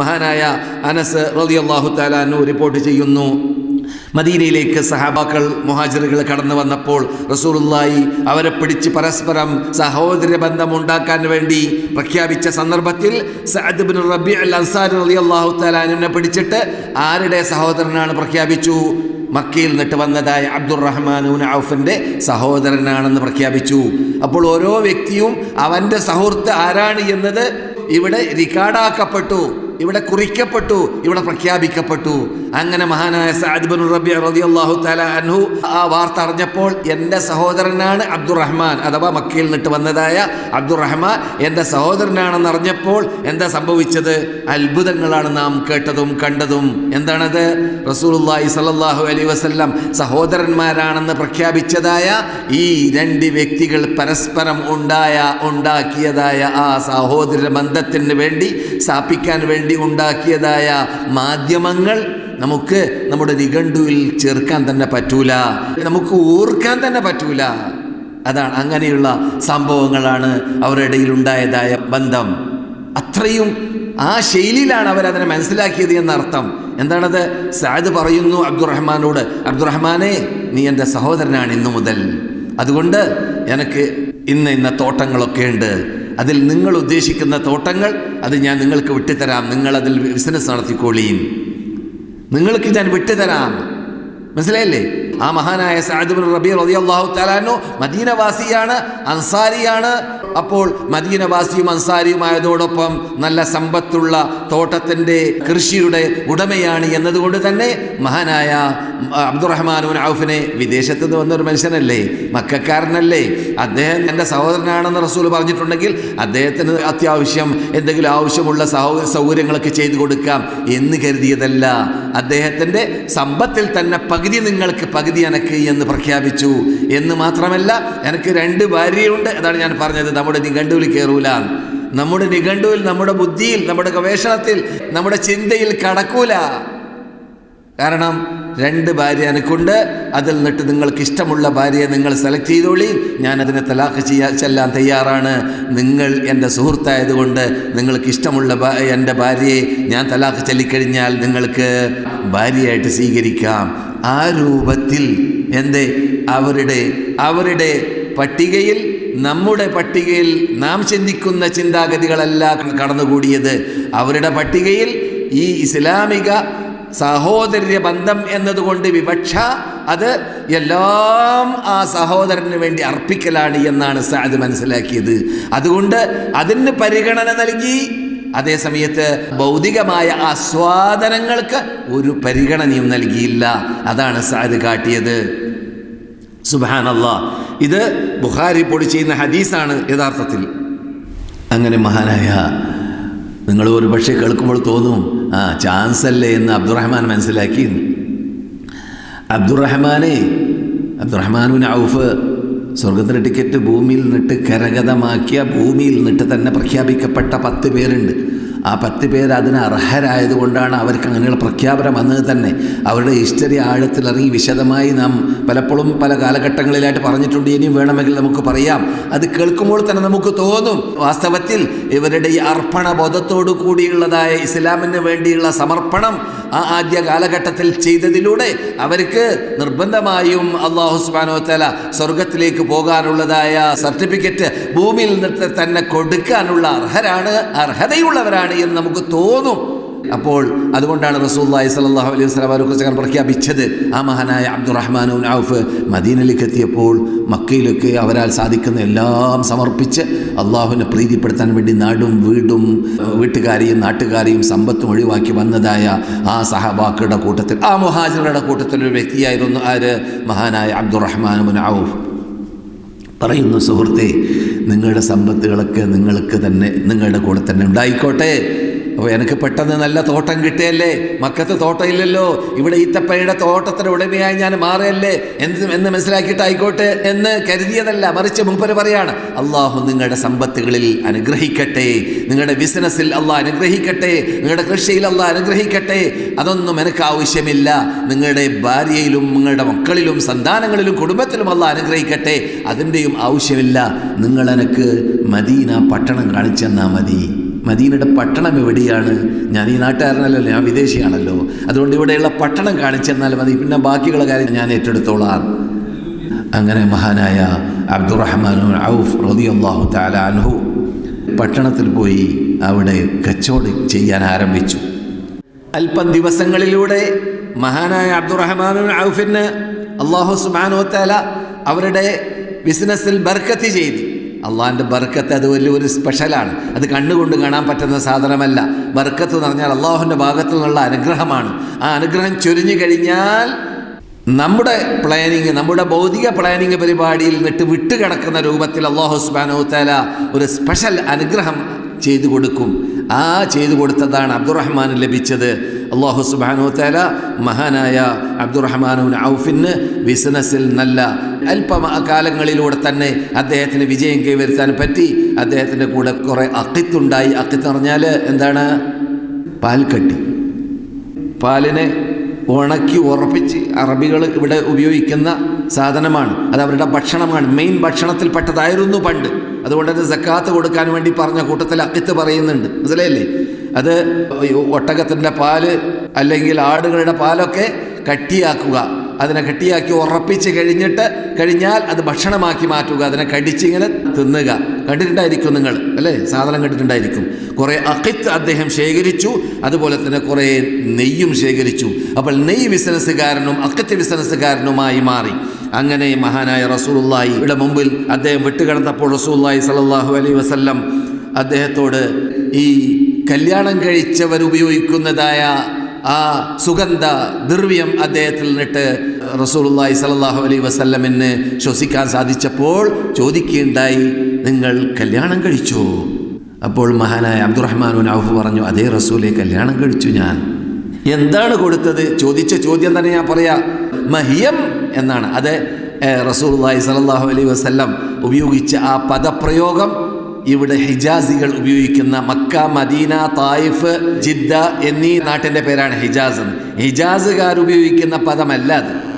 മഹാനായ അനസ് റളിയല്ലാഹു താലാനു റിപ്പോർട്ട് ചെയ്യുന്നു. മദീനയിലേക്ക് സഹാബാക്കൾ മുഹാജിറുകൾ കടന്നു വന്നപ്പോൾ റസൂലുള്ളാഹി അവരെ പിടിച്ച് പരസ്പരം സഹോദര ബന്ധമുണ്ടാക്കാൻ വേണ്ടി പ്രഖ്യാപിച്ച സന്ദർഭത്തിൽ സഅദ് ബിൻ റബി അൽ അലി അള്ളാഹു തലാനിനെ പിടിച്ചിട്ട് ആരുടെ സഹോദരനാണ് പ്രഖ്യാപിച്ചു? മക്കയിൽ നിന്നിട്ട് വന്നതായ അബ്ദുറഹ്മാൻ ഔഫിന്റെ സഹോദരനാണെന്ന് പ്രഖ്യാപിച്ചു. അപ്പോൾ ഓരോ വ്യക്തിയും അവന്റെ സുഹൃത്ത് ആരാണ് എന്നത് ഇവിടെ റിക്കാർഡാക്കപ്പെട്ടു. ഇവിടെ കുറിക്കപ്പെട്ടു ഇവിടെ പ്രഖ്യാപിക്കപ്പെട്ടു. അങ്ങനെ മഹാനായ സഅദ് റബി റബി അള്ളാഹു തല അൻഹു ആ വാർത്ത അറിഞ്ഞപ്പോൾ എന്റെ സഹോദരനാണ് അബ്ദുറഹ്മാൻ അഥവാ മക്കയിൽ നിന്നിട്ട് വന്നതായ അബ്ദുറഹ്മാൻ എന്റെ സഹോദരനാണെന്ന് അറിഞ്ഞപ്പോൾ എന്താ സംഭവിച്ചത്? അത്ഭുതങ്ങളാണ് നാം കേട്ടതും കണ്ടതും. എന്താണത്? റസൂലുള്ളാഹി സ്വല്ലല്ലാഹു അലൈഹി വസ്ല്ലാം സഹോദരന്മാരാണെന്ന് പ്രഖ്യാപിച്ചതായ ഈ രണ്ട് വ്യക്തികൾ പരസ്പരം ഉണ്ടായ ഉണ്ടാക്കിയതായ ആ സഹോദര ബന്ധത്തിന് വേണ്ടി സ്ഥാപിക്കാൻ വേണ്ടി ഉണ്ടാക്കിയതായ മാധ്യമങ്ങൾ നമുക്ക് നമ്മുടെ നിഘണ്ടുവിൽ ചേർക്കാൻ തന്നെ പറ്റൂല. നമുക്ക് ഓർക്കാൻ തന്നെ പറ്റൂല. അതാണ് അങ്ങനെയുള്ള സംഭവങ്ങളാണ് അവരുടെ ഇടയിൽ ഉണ്ടായതായ ബന്ധം. അത്രയും ആ ശൈലിയിലാണ് അവരതിനെ മനസ്സിലാക്കിയത് എന്നർത്ഥം. എന്താണത്? സാദ് പറയുന്നു അബ്ദുറഹ്മാനോട് അബ്ദുറഹ്മാനെ നീ എന്റെ സഹോദരനാണ് ഇന്നു മുതൽ. അതുകൊണ്ട് എനിക്ക് ഇന്ന് ഇന്ന തോട്ടങ്ങളൊക്കെ ഉണ്ട്. അതിൽ നിങ്ങൾ ഉദ്ദേശിക്കുന്ന തോട്ടങ്ങൾ അത് ഞാൻ നിങ്ങൾക്ക് വിട്ടുതരാം. നിങ്ങൾ അതിൽ ബിസിനസ് നടത്തിക്കോളീൻ. നിങ്ങൾക്ക് ഞാൻ വിട്ടുതരാം. മനസ്സിലായില്ലേ? ആ മഹാനായ സാദിബിൻ റബി റബി അള്ളാഹു തആലാനു മദീനവാസിയാണ് അൻസാരിയാണ് അപ്പോൾ മദീനവാസിയും അൻസാരിയുമായതോടൊപ്പം നല്ല സമ്പത്തുള്ള തോട്ടത്തിന്റെ കൃഷിയുടെ ഉടമയാണ് എന്നതുകൊണ്ട് തന്നെ മഹാനായ അബ്ദുറഹ്മാൻ ഔഫിനെ വിദേശത്ത് നിന്ന് വന്നൊരു മനുഷ്യനല്ലേ മക്കാരനല്ലേ. അദ്ദേഹം എന്റെ സഹോദരനാണെന്ന് റസൂൽ പറഞ്ഞിട്ടുണ്ടെങ്കിൽ അദ്ദേഹത്തിന് അത്യാവശ്യം എന്തെങ്കിലും ആവശ്യമുള്ള സഹോ സൗകര്യങ്ങളൊക്കെ ചെയ്തു കൊടുക്കാം എന്ന് കരുതിയതല്ല. അദ്ദേഹത്തിന്റെ സമ്പത്തിൽ തന്നെ പകുതി നിങ്ങൾക്ക് പകുതി എനക്ക് എന്ന് പ്രഖ്യാപിച്ചു എന്ന് മാത്രമല്ല എനിക്ക് രണ്ട് ഭാര്യയുണ്ട്. അതാണ് ഞാൻ പറഞ്ഞത്. നമ്മുടെ നിഘണ്ടുവിൽ കയറൂല നമ്മുടെ നിഘണ്ടുവിൽ നമ്മുടെ ബുദ്ധിയിൽ നമ്മുടെ ഗവേഷണത്തിൽ നമ്മുടെ ചിന്തയിൽ കടക്കൂല. കാരണം രണ്ട് ഭാര്യ എനിക്കുണ്ട്. അതിൽ നിന്നിട്ട് നിങ്ങൾക്ക് ഇഷ്ടമുള്ള ഭാര്യയെ നിങ്ങൾ സെലക്ട് ചെയ്തോളി. ഞാൻ അതിനെ തലാഖ് ചെയ്യാ ചെല്ലാൻ തയ്യാറാണ്. നിങ്ങൾ എന്റെ സുഹൃത്തായതുകൊണ്ട് നിങ്ങൾക്ക് ഇഷ്ടമുള്ള എന്റെ ഭാര്യയെ ഞാൻ തലാഖ് ചൊല്ലിക്കഴിഞ്ഞാൽ നിങ്ങൾക്ക് ഭാര്യയായിട്ട് സ്വീകരിക്കാം. ആ രൂപത്തിൽ എന്തേ? അവരുടെ അവരുടെ പട്ടികയിൽ നമ്മുടെ പട്ടികയിൽ നാം ചിന്തിക്കുന്ന ചിന്താഗതികളല്ല കടന്നുകൂടിയത്. അവരുടെ പട്ടികയിൽ ഈ ഇസ്ലാമിക സഹോദര്യ ബന്ധം എന്നതുകൊണ്ട് വിവക്ഷ അത് എല്ലാം ആ സഹോദരന് വേണ്ടി അർപ്പിക്കലാണ് എന്നാണ് സാദ് മനസ്സിലാക്കിയത്. അതുകൊണ്ട് അതിന് പരിഗണന നൽകി അതേസമയത്ത് ഭൗതികമായ ആസ്വാദനങ്ങൾക്ക് ഒരു പരിഗണനയും നൽകിയില്ല. അതാണ് സാദ് കാട്ടിയത്. സുബാനല്ല ഇത് ബുഖാരി പൊടി ചെയ്യുന്ന ഹദീസാണ് യഥാർത്ഥത്തിൽ. അങ്ങനെ മഹാനായ നിങ്ങൾ ഒരു പക്ഷേ കേൾക്കുമ്പോൾ തോന്നും ആ ചാൻസ് അല്ലേ എന്ന് അബ്ദുറഹ്മാൻ മനസ്സിലാക്കി. അബ്ദുറഹ്മാനെ അബ്ദുറഹ്മാനുവിന് ഔഫ് സ്വർഗത്തിലെ ടിക്കറ്റ് ഭൂമിയിൽ നിന്നിട്ട് കരഗതമാക്കിയ ഭൂമിയിൽ നിന്നിട്ട് തന്നെ പ്രഖ്യാപിക്കപ്പെട്ട പത്ത് പേരുണ്ട്. ആ പത്ത് പേർ അതിന് അർഹരായതുകൊണ്ടാണ് അവർക്ക് അങ്ങനെയുള്ള പ്രഖ്യാപനം വന്നത് തന്നെ. അവരുടെ ഹിസ്റ്ററി ആഴത്തിലിറങ്ങി വിശദമായി നാം പലപ്പോഴും പല കാലഘട്ടങ്ങളിലായിട്ട് പറഞ്ഞിട്ടുണ്ട്. ഇനിയും വേണമെങ്കിൽ നമുക്ക് പറയാം. അത് കേൾക്കുമ്പോൾ തന്നെ നമുക്ക് തോന്നും. വാസ്തവത്തിൽ ഇവരുടെ ഈ അർപ്പണ ബോധത്തോടു കൂടിയുള്ളതായ ഇസ്ലാമിന് വേണ്ടിയുള്ള സമർപ്പണം ആ ആദ്യ കാലഘട്ടത്തിൽ ചെയ്തതിലൂടെ അവർക്ക് നിർബന്ധമായും അള്ളാഹു സുബാനോ തല സ്വർഗത്തിലേക്ക് പോകാനുള്ളതായ സർട്ടിഫിക്കറ്റ് ഭൂമിയിൽ നിന്ന് തന്നെ കൊടുക്കാനുള്ള അർഹരാണ് അർഹതയുള്ളവരാണ് എന്ന് നമുക്ക് തോന്നും. അപ്പോൾ അതുകൊണ്ടാണ് റസൂല്ലായി സലാഹു അലൈഹി അവരെക്കുറിച്ച് അങ്ങനെ പ്രഖ്യാപിച്ചത്. ആ മഹാനായ അബ്ദുറഹ്മാൻ ഔഫ് മദീനയിലേക്ക് എത്തിയപ്പോൾ മക്കയിലൊക്കെ അവരാൽ സാധിക്കുന്ന എല്ലാം സമർപ്പിച്ച് അള്ളാഹുവിനെ പ്രീതിപ്പെടുത്താൻ വേണ്ടി നാടും വീടും വീട്ടുകാരെയും നാട്ടുകാരെയും സമ്പത്തും ഒഴിവാക്കി വന്നതായ ആ സഹബാക്കളുടെ കൂട്ടത്തിൽ ആ മുഹാജിറുടെ കൂട്ടത്തിൽ ഒരു വ്യക്തിയായിരുന്നു ആര്? മഹാനായ അബ്ദുറഹ്മാൻ ഔഫ്. പറയുന്നു സുഹൃത്തെ നിങ്ങളുടെ സമ്പത്തുകളൊക്കെ നിങ്ങൾക്ക് തന്നെ നിങ്ങളുടെ കൂടെ തന്നെ ഉണ്ടായിക്കോട്ടെ. അപ്പോൾ എനിക്ക് പെട്ടെന്ന് നല്ല തോട്ടം കിട്ടിയല്ലേ? മക്കത്ത് തോട്ടം ഇല്ലല്ലോ. ഇവിടെ ഈത്തപ്പഴയുടെ തോട്ടത്തിന് ഉടമയായി ഞാൻ മാറിയല്ലേ? എന്ത് എന്ന് മനസ്സിലാക്കിയിട്ടായിക്കോട്ടെ എന്ന് കരുതിയതല്ല. മറിച്ച് മുമ്പര് പറയാണ് അള്ളാഹു നിങ്ങളുടെ സമ്പത്തുകളിൽ അനുഗ്രഹിക്കട്ടെ. നിങ്ങളുടെ ബിസിനസ്സിൽ അള്ളാഹ് അനുഗ്രഹിക്കട്ടെ. നിങ്ങളുടെ കൃഷിയിൽ അള്ളാഹ് അനുഗ്രഹിക്കട്ടെ. അതൊന്നും എനിക്ക് ആവശ്യമില്ല. നിങ്ങളുടെ ഭാര്യയിലും നിങ്ങളുടെ മക്കളിലും സന്താനങ്ങളിലും കുടുംബത്തിലും അള്ളാഹ് അനുഗ്രഹിക്കട്ടെ. അതിന്റെയും ആവശ്യമില്ല. നിങ്ങളെനക്ക് മദീന പട്ടണം കാണിച്ചെന്നാൽ മതി. മദീനയുടെ പട്ടണം എവിടെയാണ്? ഞാൻ ഈ നാട്ടുകാരനല്ലോ ഞാൻ വിദേശിയാണല്ലോ. അതുകൊണ്ട് ഇവിടെയുള്ള പട്ടണം കാണിച്ചെന്നാൽ മതി. പിന്നെ ബാക്കിയുള്ള കാര്യം ഞാൻ ഏറ്റെടുത്തോളാം. അങ്ങനെ മഹാനായ അബ്ദുറഹ്മാനു ഔഫ് റളിയല്ലാഹു തആല അൻഹു പട്ടണത്തിൽ പോയി അവിടെ കച്ചവടം ചെയ്യാൻ ആരംഭിച്ചു. അല്പം ദിവസങ്ങളിലൂടെ മഹാനായ അബ്ദുറഹ്മാനു ഔഫിന് അള്ളാഹു സുബ്ഹാനഹു താല അവരുടെ ബിസിനസ്സിൽ ബർക്കത്ത് ചെയ്തു. അള്ളാഹിന്റെ ബർക്കത്ത് അത് വലിയൊരു സ്പെഷ്യലാണ്. അത് കണ്ണുകൊണ്ട് കാണാൻ പറ്റുന്ന സാധനമല്ല. ബർക്കത്ത് എന്ന് പറഞ്ഞാൽ അള്ളാഹുവിന്റെ ഭാഗത്തു നിന്നുള്ള അനുഗ്രഹമാണ്. ആ അനുഗ്രഹം ചൊരിഞ്ഞു കഴിഞ്ഞാൽ നമ്മുടെ പ്ലാനിങ് നമ്മുടെ ഭൗതിക പ്ലാനിങ് പരിപാടിയിൽ നിട്ട് വിട്ടുകിടക്കുന്ന രൂപത്തിൽ അള്ളാഹു സുബാനോ തല ഒരു സ്പെഷ്യൽ അനുഗ്രഹം ചെയ്തു കൊടുക്കും. ആ ചെയ്തു കൊടുത്തതാണ് അബ്ദുറഹ്മാൻ ലഭിച്ചത്. അള്ളാഹു സുബാനോ തല മഹാനായ അബ്ദുറഹ്മാനുൻ ഔഫിന് ബിസിനസ്സിൽ നല്ല അല്പ കാലങ്ങളിലൂടെ തന്നെ അദ്ദേഹത്തിന് വിജയം കൈവരുത്താൻ പറ്റി. അദ്ദേഹത്തിന്റെ കൂടെ കുറേ അക്കിത്തുണ്ടായി. അക്കിത്ത് പറഞ്ഞാൽ എന്താണ്? പാൽക്കട്ടി. പാലിനെ ഉണക്കി ഉറപ്പിച്ച് അറബികൾ ഇവിടെ ഉപയോഗിക്കുന്ന സാധനമാണ്. അത് അവരുടെ ഭക്ഷണമാണ്. മെയിൻ ഭക്ഷണത്തിൽപ്പെട്ടതായിരുന്നു പണ്ട്. അതുകൊണ്ട് അത് സക്കാത്ത് കൊടുക്കാൻ വേണ്ടി പറഞ്ഞ കൂട്ടത്തിൽ അക്കിത്ത് പറയുന്നുണ്ട്. മനസ്സിലായില്ലേ? അത് ഒട്ടകത്തിന്റെ പാൽ അല്ലെങ്കിൽ ആടുകളുടെ പാലൊക്കെ കട്ടിയാക്കുക. അതിനെ കെട്ടിയാക്കി ഉറപ്പിച്ച് കഴിഞ്ഞിട്ട് കഴിഞ്ഞാൽ അത് ഭക്ഷണമാക്കി മാറ്റുക. അതിനെ കടിച്ചിങ്ങനെ തിന്നുക. കണ്ടിട്ടുണ്ടായിരിക്കും നിങ്ങൾ അല്ലേ? സാധനം കണ്ടിട്ടുണ്ടായിരിക്കും. കുറേ അഖിത്ത് അദ്ദേഹം ശേഖരിച്ചു. അതുപോലെ തന്നെ കുറേ നെയ്യും ശേഖരിച്ചു. അപ്പോൾ നെയ്യ് ബിസിനസ്സുകാരനും അക്കത്ത് ബിസിനസ്സുകാരനുമായി മാറി. അങ്ങനെ മഹാനായ റസൂലുള്ളാഹി ഇവിടെ മുമ്പിൽ അദ്ദേഹം വിട്ടുകിടന്നപ്പോൾ റസൂലുള്ളാഹി സ്വല്ലല്ലാഹു അലൈ വസല്ലം അദ്ദേഹത്തോട് ഈ കല്യാണം കഴിച്ചവർ ഉപയോഗിക്കുന്നതായ ആ സുഗന്ധ ദ്രവ്യം അദ്ദേഹത്തിൽ നിന്നിട്ട് റസൂലുള്ളാഹി സ്വല്ലല്ലാഹു അലൈ വസല്ലമിന് ശ്വസിക്കാൻ സാധിച്ചപ്പോൾ ചോദിക്കുകയുണ്ടായി നിങ്ങൾ കല്യാണം കഴിച്ചോ? അപ്പോൾ മഹാനായ അബ്ദുറഹ്മാൻ ഔഫ് പറഞ്ഞു അതേ റസൂലെ കല്യാണം കഴിച്ചു ഞാൻ. എന്താണ് കൊടുത്തത്? ചോദിച്ച ചോദ്യം തന്നെ ഞാൻ പറയാ. മഹിയം എന്നാണ്. അത് റസൂലുള്ളാഹി സ്വല്ലല്ലാഹു അലൈ വസല്ലം ഉപയോഗിച്ച ആ പദപ്രയോഗം ഇവിടെ ഹിജാസികൾ ഉപയോഗിക്കുന്ന മക്ക മദീന തായിഫ് ജിദ്ദ എന്നീ നാട്ടിന്റെ പേരാണ് ഹിജാസ് എന്ന്. ഹിജാസുകാർ ഉപയോഗിക്കുന്ന പദമല്ല അത്.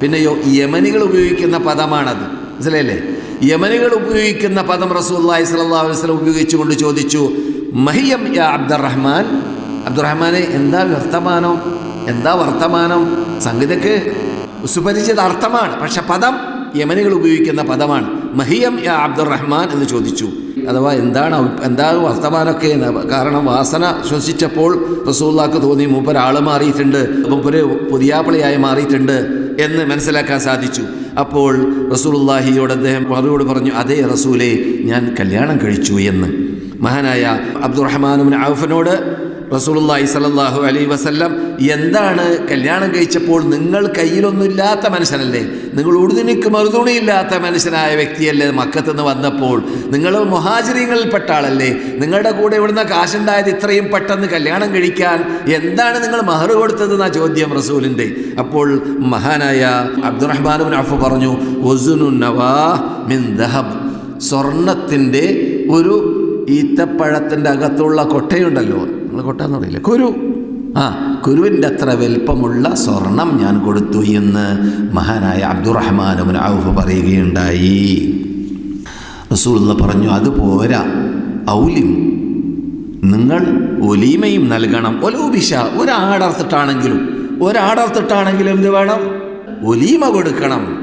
പിന്നെയോ യമനികൾ ഉപയോഗിക്കുന്ന പദമാണത്. മനസ്സിലായില്ലേ? യമനികൾ ഉപയോഗിക്കുന്ന പദം റസൂല്ലായി അലൈഹി വസല്ലം ഉപയോഗിച്ചുകൊണ്ട് ചോദിച്ചു മഹിയം യാ അബ്ദുറഹ്മാൻ? അബ്ദുറഹ്മാനെ എന്താ വർത്തമാനം? എന്താ വർത്തമാനം? സംഗീതക്ക് സുപരിചിത അർത്ഥമാണ് പക്ഷെ പദം യമനികൾ ഉപയോഗിക്കുന്ന പദമാണ്. മഹിയം യാ അബ്ദുറഹ്മാൻ? എന്ന് ചോദിച്ചു. അഥവാ എന്താണ് എന്താണ് എന്താ വർത്തമാനമൊക്കെ. കാരണം വാസന ശ്വസിച്ചപ്പോൾ റസൂള്ളാക്ക് തോന്നി മൂപ്പർ മാറിയിട്ടുണ്ട് മൂപ്പര് പുതിയാപ്പിളിയായി മാറിയിട്ടുണ്ട് എന്ന് മനസ്സിലാക്കാൻ സാധിച്ചു അപ്പോൾ റസൂലുള്ളാഹിയോട് അദ്ദേഹം മറുപടി പറഞ്ഞു അതേ റസൂലെ ഞാൻ കല്യാണം കഴിച്ചു എന്ന് മഹാനായ അബ്ദുറഹ്മാനുബിൻ ഔഫിനോട് റസൂലുള്ളാഹി സ്വല്ലല്ലാഹു അലൈഹി വസല്ലം എന്താണ് കല്യാണം കഴിച്ചപ്പോൾ നിങ്ങൾ കയ്യിലൊന്നുമില്ലാത്ത മനുഷ്യനല്ലേ? നിങ്ങൾ ഉടുതുണിക്ക് മറുതുണിയില്ലാത്ത മനുഷ്യനായ വ്യക്തിയല്ലേ മക്കത്ത് നിന്ന് വന്നപ്പോൾ? നിങ്ങൾ മൊഹാചര്യങ്ങളിൽപ്പെട്ട ആളല്ലേ? നിങ്ങളുടെ കൂടെ ഇവിടുന്ന് കാശുണ്ടായത് ഇത്രയും പെട്ടെന്ന് കല്യാണം കഴിക്കാൻ എന്താണ് നിങ്ങൾ മഹർ കൊടുത്തത് എന്നാ ചോദ്യം റസൂലിന്റെ. അപ്പോൾ മഹാനായ അബ്ദുറഹ്മാൻ അഫ് പറഞ്ഞു "വസുനു നവാ മിൻ സ്വർണത്തിന്റെ ഒരു ഈത്തപ്പഴത്തിന്റെ അകത്തുള്ള കൊട്ടയുണ്ടല്ലോ. നിങ്ങൾ കൊട്ട എന്ന് പറയില്ല കുരു. ആ കുരുവിന്റെ അത്ര വലിപ്പമുള്ള സ്വർണം ഞാൻ കൊടുത്തു എന്ന് മഹാനായ അബ്ദുറഹ്മാൻ ഔഫ് പറയുകയുണ്ടായി. റസൂലുള്ള പറഞ്ഞു അത് പോരാ. ഔലിം നിങ്ങൾ ഒലീമയും നൽകണം. ഒലോബിഷ ഒരാടർത്തിട്ടാണെങ്കിലും ഒരാടർത്തിട്ടാണെങ്കിലും എന്ത് വേണം? ഒലീമ കൊടുക്കണം.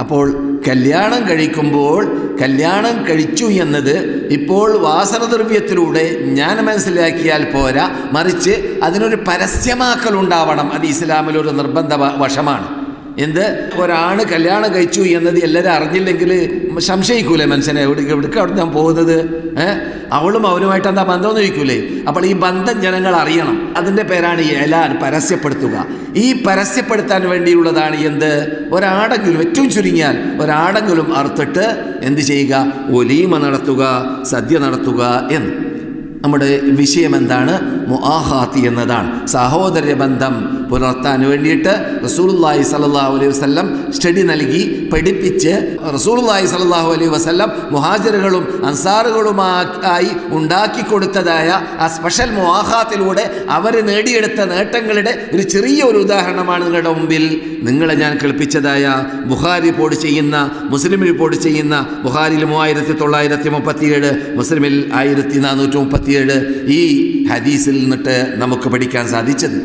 അപ്പോൾ കല്യാണം കഴിക്കുമ്പോൾ കല്യാണം കഴിച്ചു എന്നത് ഇപ്പോൾ വാസനദ്രവ്യത്തിലൂടെ ഞാൻ മനസ്സിലാക്കിയാൽ പോരാ. മറിച്ച് അതിനൊരു പരസ്യമാക്കൽ ഉണ്ടാവണം. അത് ഇസ്ലാമിലൊരു നിർബന്ധ വശമാണ്. എന്ത്? ഒരാൾ കല്യാണം കഴിച്ചു എന്നത് എല്ലാവരും അറിഞ്ഞില്ലെങ്കിൽ സംശയിക്കൂലേ മനുഷ്യനെ. എവിടെ എവിടേക്ക് അവിടെ ഞാൻ പോകുന്നത്? ഏഹ് അവളും അവനുമായിട്ട് എന്താ ബന്ധം ചോദിക്കൂലേ? അപ്പോൾ ഈ ബന്ധം ജനങ്ങൾ അറിയണം. അതിന്റെ പേരാണ് ഈ എലാൻ പരസ്യപ്പെടുത്തുക. ഈ പരസ്യപ്പെടുത്താൻ വേണ്ടിയുള്ളതാണ് എന്ത്? ഒരാടെങ്കിലും ഏറ്റവും ചുരുങ്ങിയാൽ ഒരാടെങ്കിലും അർത്തിട്ട് എന്ത് ചെയ്യുക? ഒലീമ നടത്തുക സദ്യ നടത്തുക എന്ന്. നമ്മുടെ വിഷയം എന്താണ്? മുആഹാത്തി എന്നതാണ്. സഹോദര ബന്ധം പുലർത്താൻ വേണ്ടിയിട്ട് റസൂലുള്ളാഹി സല്ലാഹു അലൈഹി വസല്ലം സ്റ്റഡി നൽകി പഠിപ്പിച്ച് റസൂലുള്ളാഹി സല്ലാഹു അലൈഹി വസല്ലം മുഹാജിറുകളും അൻസാറുകളുമായി ഉണ്ടാക്കി കൊടുത്തതായ ആ സ്പെഷ്യൽ മുആഹാത്തിലൂടെ അവർ നേടിയെടുത്ത നേട്ടങ്ങളുടെ ഒരു ചെറിയ ഒരു ഉദാഹരണമാണ് നിങ്ങളുടെ മുമ്പിൽ. നിങ്ങളെ ഞാൻ കേൾപ്പിച്ചതായ ബുഖാരി റിപ്പോർട്ട് ചെയ്യുന്ന മുസ്ലിം റിപ്പോർട്ട് ചെയ്യുന്ന ബുഹാരിൽ മൂവായിരത്തി തൊള്ളായിരത്തി മുപ്പത്തിയേഴ് മുസ്ലിമിൽ ആയിരത്തി നാനൂറ്റി മുപ്പത്തിയേഴ്. ഈ ഹദീസിൽ നിന്നിട്ട് നമുക്ക് പഠിക്കാൻ സാധിച്ചത്.